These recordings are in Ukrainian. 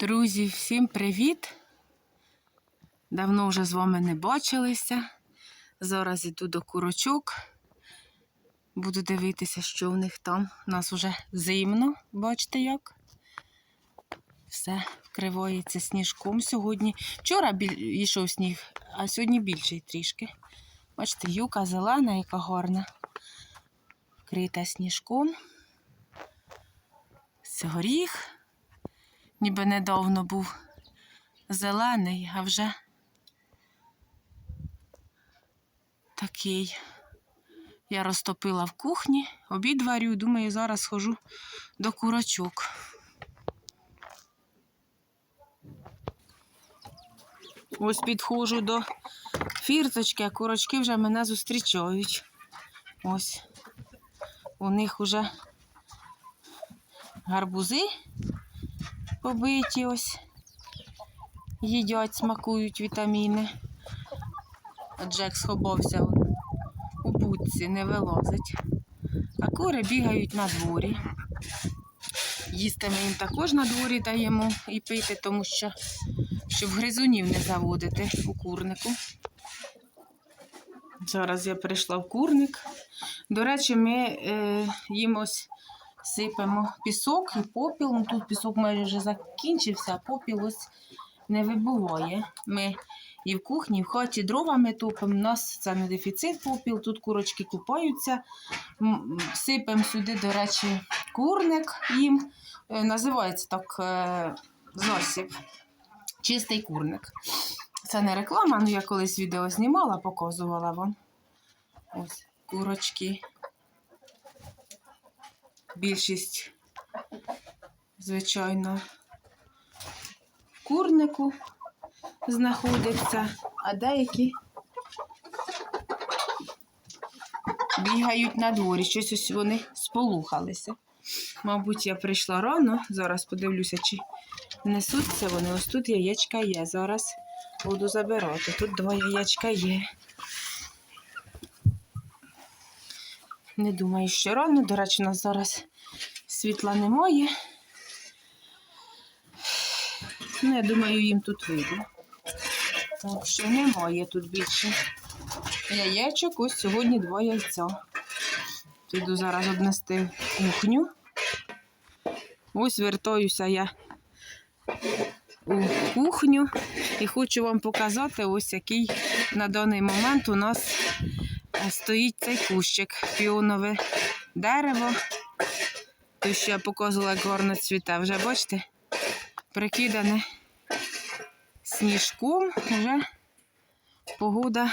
Друзі, всім привіт! Давно вже з вами не бачилися. Зараз іду до курочок. Буду дивитися, що в них там. У нас вже зимно, бачите як? Все вкривається сніжком сьогодні. Вчора біль... йшов сніг, а сьогодні більший трішки. Бачите, юка зелена, яка гарна. Вкрита сніжком. Це ніби недавно був зелений, а вже такий. Я розтопила в кухні, обід варю, думаю, зараз схожу до курочок. Ось підходжу до фірточки, а курочки вже мене зустрічають. Ось у них вже гарбузи побиті ось. Їдять, смакують вітаміни. А Джек сховався у будці, не вилазить. А кури бігають на дворі. Їсти ми їм також на дворі даємо і пити, тому що щоб гризунів не заводити у курнику. Зараз я прийшла в курник. До речі, ми е, їм ось сипемо пісок і попіл. Ну, Тут пісок майже вже закінчився, а попіл ось не вибуває. Ми і в кухні, і в хаті дровами топимо. У нас це не дефіцит попіл, тут курочки купаються. Сипемо сюди, до речі, курник їм. Е, Називається так е, засіб. Чистий курник. Це не реклама, ну я колись відео знімала, показувала вам. Ось курочки. Більшість, звичайно, в курнику знаходиться, а деякі бігають на дворі. Щось ось вони сполухалися. Мабуть, я прийшла рано. Зараз подивлюся, чи несуться вони. Ось тут яєчка є. Зараз буду забирати. Тут два яєчка є. Не думаю, що рано. До речі, у нас зараз світла немає. Ну, я думаю, їм тут видно. Так що немає тут більше яєчок. Ось сьогодні два яйця. Піду зараз обнести кухню. Ось вертаюся я у кухню і хочу вам показати, ось який на даний момент у нас е, стоїть цей кущик, піонове дерево. То, що я показувала, як гарно цвіте. Вже бачите, прикидане сніжком. Вже погода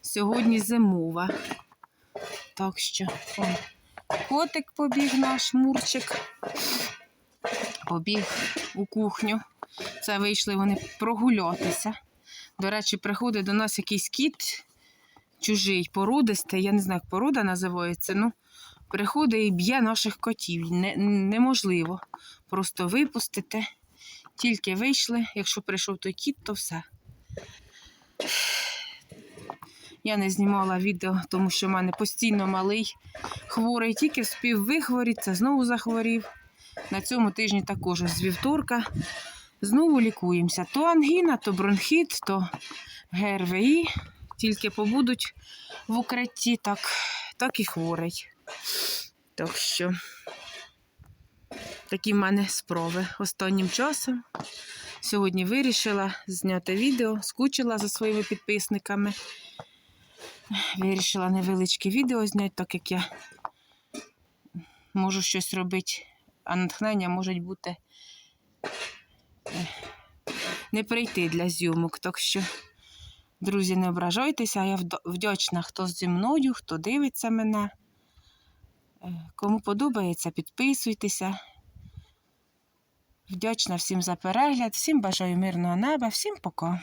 сьогодні зимова. Так що о, котик побіг наш мурчик, побіг у кухню. Це вийшли вони прогулятися. До речі, приходить до нас якийсь кіт чужий, породистий, я не знаю, як порода називається. ну, Приходить і б'є наших котів. Не, неможливо просто випустити. Тільки вийшли, якщо прийшов той кіт, то все. Я не знімала відео, тому що в мене постійно малий хворий, тільки вспів вихворіться, знову захворів. На цьому тижні також з вівторка. Знову лікуємося. То ангіна, то бронхіт, то ГРВІ. Тільки побудуть в укритті, так, так і хворий. Так що такі в мене спроби останнім часом. Сьогодні вирішила зняти відео, скучила за своїми підписниками. Вирішила невеличке відео зняти, так як я можу щось робити, а натхнення можуть бути не прийти для зйомок. Так що, друзі, не ображайтеся, я вдячна, хто зі мною, хто дивиться мене. Е, Кому подобається, підписуйтеся. Вдячна всім за перегляд, всім бажаю мирного неба, всім пока.